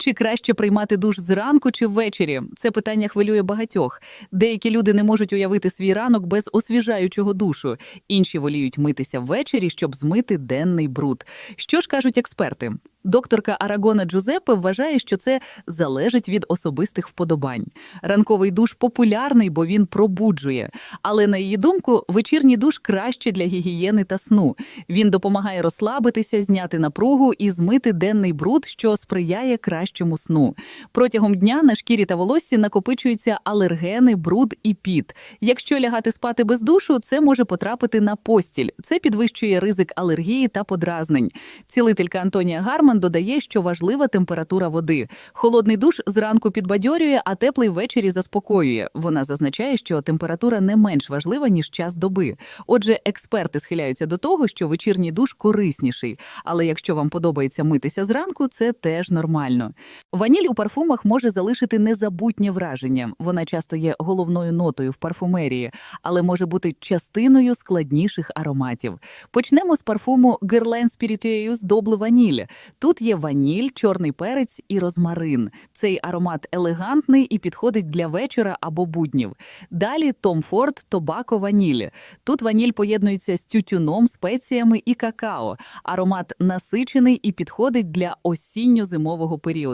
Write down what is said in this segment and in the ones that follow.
Чи краще приймати душ зранку чи ввечері? Це питання хвилює багатьох. Деякі люди не можуть уявити свій ранок без освіжаючого душу. Інші воліють митися ввечері, щоб змити денний бруд. Що ж кажуть експерти? Докторка Арагона Джузеппе вважає, що це залежить від особистих вподобань. Ранковий душ популярний, бо він пробуджує. Але на її думку, вечірній душ краще для гігієни та сну. Він допомагає розслабитися, зняти напругу і змити денний бруд, що сприяє кращому сну. Протягом дня на шкірі та волоссі накопичуються алергени, бруд і піт. Якщо лягати спати без душу, це може потрапити на постіль. Це підвищує ризик алергії та подразнень. Цілителька Антонія Гарман додає, що важлива температура води. Холодний душ зранку підбадьорює, а теплий ввечері заспокоює. Вона зазначає, що температура не менш важлива ніж час доби. Отже, експерти схиляються до того, що вечірній душ корисніший. Але якщо вам подобається митися зранку, це теж нормально. Ваніль у парфумах може залишити незабутнє враження. Вона часто є головною нотою в парфумерії, але може бути частиною складніших ароматів. Почнемо з парфуму Guerlain Spiritueus Double Vanille. Тут є ваніль, чорний перець і розмарин. Цей аромат елегантний і підходить для вечора або буднів. Далі Tom Ford Tobacco Vanille. Тут ваніль поєднується з тютюном, спеціями і какао. Аромат насичений і підходить для осінньо-зимового періоду.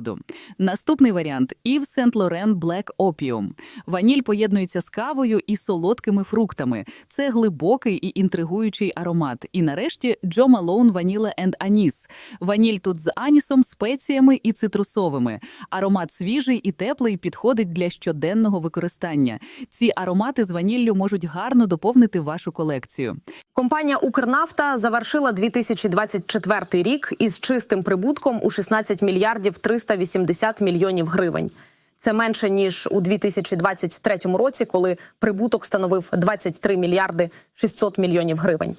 Наступний варіант Yves Saint Laurent Black Opium. Ваніль поєднується з кавою і солодкими фруктами. Це глибокий і інтригуючий аромат. І нарешті Джо Малоун Vanilla and Anis. Ваніль тут з анісом, спеціями і цитрусовими. Аромат свіжий і теплий підходить для щоденного використання. Ці аромати з ваніллю можуть гарно доповнити вашу колекцію. Компанія Укрнафта завершила 2024 рік із чистим прибутком у 16 мільярдів 380 мільйонів гривень. Це менше ніж у 2023 році, коли прибуток становив 23 мільярди 600 мільйонів гривень.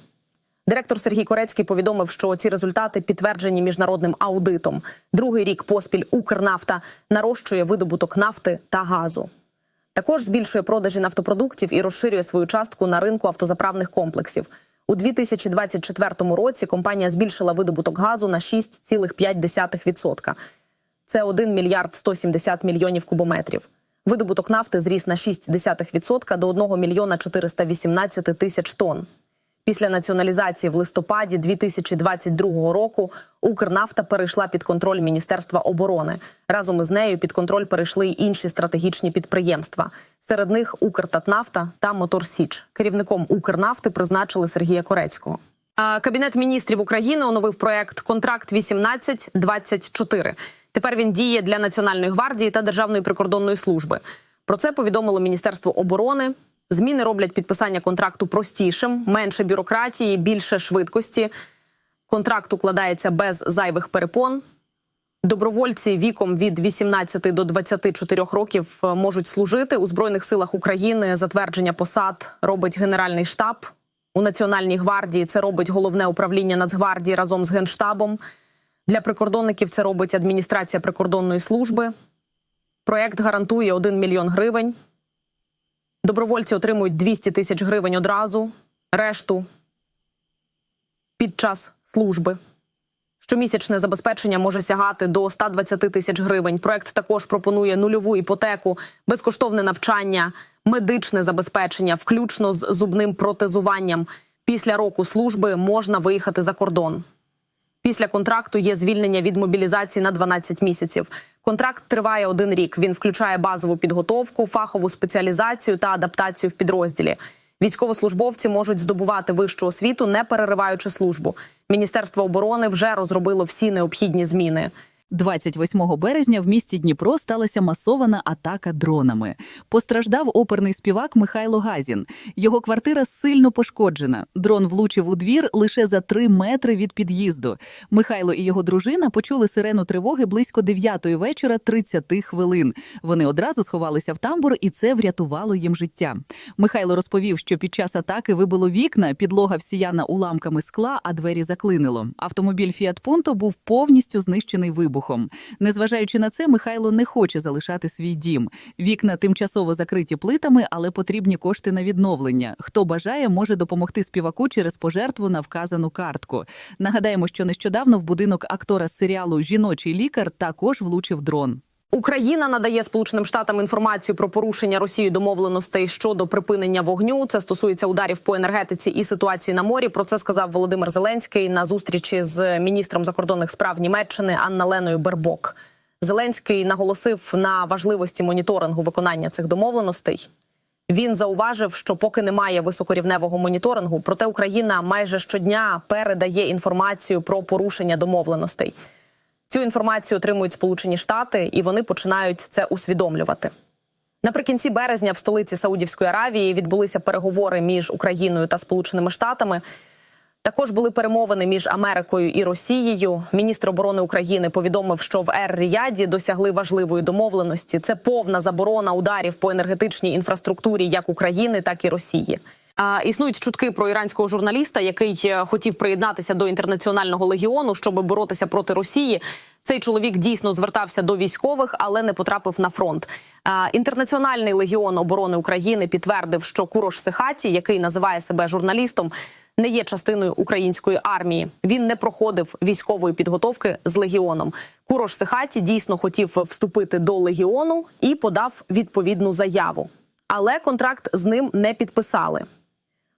Директор Сергій Корецький повідомив, що ці результати підтверджені міжнародним аудитом. Другий рік поспіль Укрнафта нарощує видобуток нафти та газу. Також збільшує продажі нафтопродуктів і розширює свою частку на ринку автозаправних комплексів. У 2024 році компанія збільшила видобуток газу на 6,5%. Це 1 мільярд 170 мільйонів кубометрів. Видобуток нафти зріс на 0,6% до 1 мільйона 418 тисяч тонн. Після націоналізації в листопаді 2022 року Укрнафта перейшла під контроль Міністерства оборони. Разом із нею під контроль перейшли й інші стратегічні підприємства. Серед них Укртатнафта та Моторсіч. Керівником Укрнафти призначили Сергія Корецького. Кабінет міністрів України оновив проект Контракт 1824 Тепер він діє для Національної гвардії та Державної прикордонної служби. Про це повідомило Міністерство оборони. Зміни роблять підписання контракту простішим, менше бюрократії, більше швидкості. Контракт укладається без зайвих перепон. Добровольці віком від 18 до 24 років е, можуть служити у збройних силах України. Затвердження посад робить Генеральний штаб у Національній гвардії. Це робить головне управління Нацгвардії разом з генштабом. Для прикордонників це робить адміністрація прикордонної служби. Проєкт гарантує 1 мільйон гривень. Добровольці отримують 200 тисяч гривень одразу, решту під час служби. Щомісячне забезпечення може сягати до 120 тисяч гривень. Проект також пропонує нульову іпотеку, безкоштовне навчання, медичне забезпечення, включно з зубним протезуванням. Після року служби можна виїхати за кордон. Після контракту є звільнення від мобілізації на 12 місяців. Контракт триває один рік. Він включає базову підготовку, фахову спеціалізацію та адаптацію в підрозділі. Військовослужбовці можуть здобувати вищу освіту, не перериваючи службу. Міністерство оборони вже розробило всі необхідні зміни. 28 березня в місті Дніпро сталася масована атака дронами. Постраждав оперний співак Михайло Газін. Його квартира сильно пошкоджена. Дрон влучив у двір лише за три метри від під'їзду. Михайло і його дружина почули сирену тривоги близько 9 вечора 30 хвилин. Вони одразу сховалися в тамбур, і це врятувало їм життя. Михайло розповів, що під час атаки вибило вікна, підлога всіяна уламками скла, а двері заклинило. Автомобіль Фіат Пунто був повністю знищений вибухом. Вибухом. Незважаючи на це, Михайло не хоче залишати свій дім. Вікна тимчасово закриті плитами, але потрібні кошти на відновлення. Хто бажає, може допомогти співаку через пожертву на вказану картку. Нагадаємо, що нещодавно в будинок актора з серіалу Жіночий лікар також влучив дрон. Україна надає Сполученим Штатам інформацію про порушення Росією домовленостей щодо припинення вогню. Це стосується ударів по енергетиці і ситуації на морі. Про це сказав Володимир Зеленський на зустрічі з міністром закордонних справ Німеччини Анна Леною Бербок. Зеленський наголосив на важливості моніторингу виконання цих домовленостей. Він зауважив, що поки немає високорівневого моніторингу, проте Україна майже щодня передає інформацію про порушення домовленостей. Цю інформацію отримують Сполучені Штати, і вони починають це усвідомлювати. Наприкінці березня в столиці Саудівської Аравії відбулися переговори між Україною та Сполученими Штатами. Також були перемовини між Америкою і Росією. Міністр оборони України повідомив, що в Ер-Ріяді досягли важливої домовленості. Це повна заборона ударів по енергетичній інфраструктурі як України, так і Росії. Існують чутки про іранського журналіста, який е, хотів приєднатися до інтернаціонального легіону, щоб боротися проти Росії. Цей чоловік дійсно звертався до військових, але не потрапив на фронт. Інтернаціональний легіон оборони України підтвердив, що Курош Сихаті, який називає себе журналістом, не є частиною української армії. Він не проходив військової підготовки з легіоном. Курош Сихаті дійсно хотів вступити до легіону і подав відповідну заяву, але контракт з ним не підписали.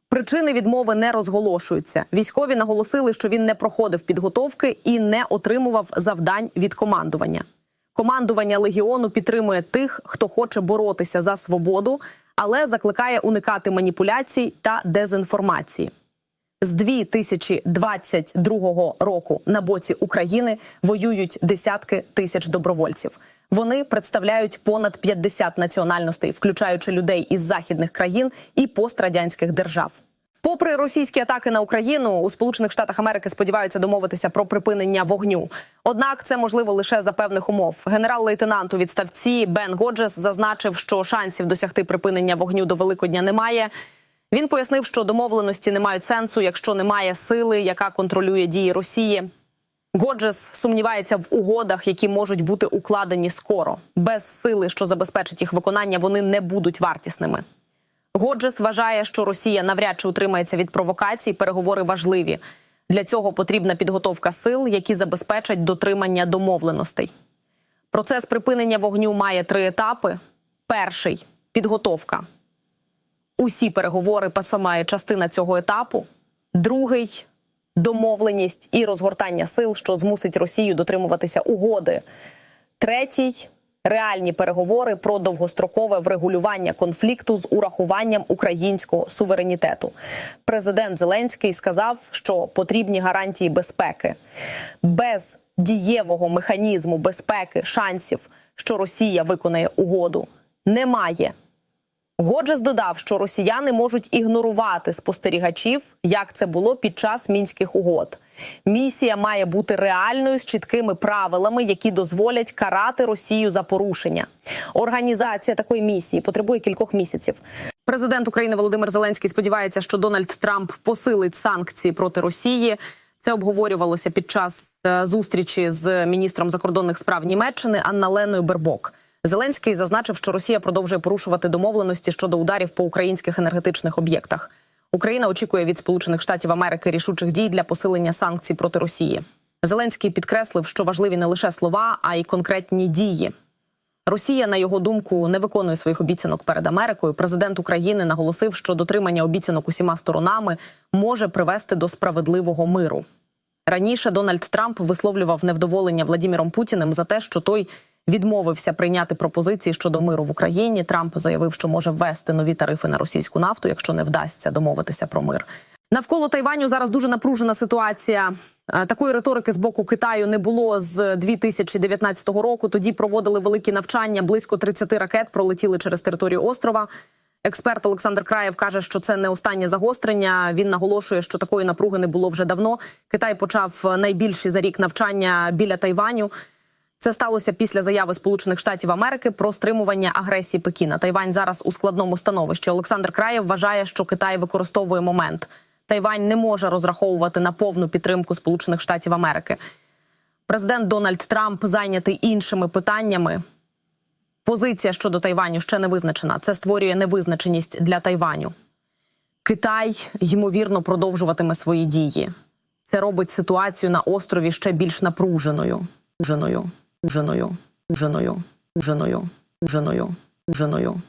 Причини відмови не розголошуються. Військові наголосили, що він не проходив підготовки і не отримував завдань від командування. Командування легіону підтримує тих, хто хоче боротися за свободу, але закликає уникати маніпуляцій та дезінформації. З 2022 року на боці України воюють десятки тисяч добровольців. Вони представляють понад 50 національностей, включаючи людей із західних країн і пострадянських держав. Попри російські атаки на Україну, у Сполучених Штатах Америки сподіваються домовитися про припинення вогню. Однак це можливо лише за певних умов. Генерал-лейтенант у відставці Бен Годжес зазначив, що шансів досягти припинення вогню до Великодня немає. Він пояснив, що домовленості не мають сенсу, якщо немає сили, яка контролює дії Росії. Годжес сумнівається в угодах, які можуть бути укладені скоро. Без сили, що забезпечить їх виконання, вони не будуть вартісними. Годжес вважає, що Росія навряд чи утримається від провокацій. Переговори важливі. Для цього потрібна підготовка сил, які забезпечать дотримання домовленостей. Процес припинення вогню має три етапи: перший підготовка. Усі переговори сама частина цього етапу. Другий домовленість і розгортання сил, що змусить Росію дотримуватися угоди. Третій реальні переговори про довгострокове врегулювання конфлікту з урахуванням українського суверенітету. Президент Зеленський сказав, що потрібні гарантії безпеки без дієвого механізму безпеки шансів, що Росія виконає угоду, немає. Годжес додав, що росіяни можуть ігнорувати спостерігачів, як це було під час мінських угод. Місія має бути реальною з чіткими правилами, які дозволять карати Росію за порушення. Організація такої місії потребує кількох місяців. Президент України Володимир Зеленський сподівається, що Дональд Трамп посилить санкції проти Росії. Це обговорювалося під час е, зустрічі з міністром закордонних справ Німеччини Анна-Леною Бербок. Зеленський зазначив, що Росія продовжує порушувати домовленості щодо ударів по українських енергетичних об'єктах. Україна очікує від Сполучених Штатів Америки рішучих дій для посилення санкцій проти Росії. Зеленський підкреслив, що важливі не лише слова, а й конкретні дії. Росія, на його думку, не виконує своїх обіцянок перед Америкою. Президент України наголосив, що дотримання обіцянок усіма сторонами може привести до справедливого миру. Раніше Дональд Трамп висловлював невдоволення Владіміром Путіним за те, що той відмовився прийняти пропозиції щодо миру в Україні. Трамп заявив, що може ввести нові тарифи на російську нафту, якщо не вдасться домовитися про мир. Навколо Тайваню зараз дуже напружена ситуація. Е, Такої риторики з боку Китаю не було з 2019 року. Тоді проводили великі навчання. Близько 30 ракет пролетіли через територію острова. Експерт Олександр Краєв каже, що це не останнє загострення. Він наголошує, що такої напруги не було вже давно. Китай почав найбільші за рік навчання біля Тайваню. Це сталося після заяви Сполучених Штатів Америки про стримування агресії Пекіна. Тайвань зараз у складному становищі. Олександр Краєв вважає, що Китай використовує момент. Тайвань не може розраховувати на повну підтримку Сполучених Штатів Америки. Президент Дональд Трамп зайнятий іншими питаннями. Позиція щодо Тайваню ще не визначена. Це створює невизначеність для Тайваню. Китай ймовірно продовжуватиме свої дії. Це робить ситуацію на острові ще більш напруженою. żenują, żenują, żenują, żenują, żenują,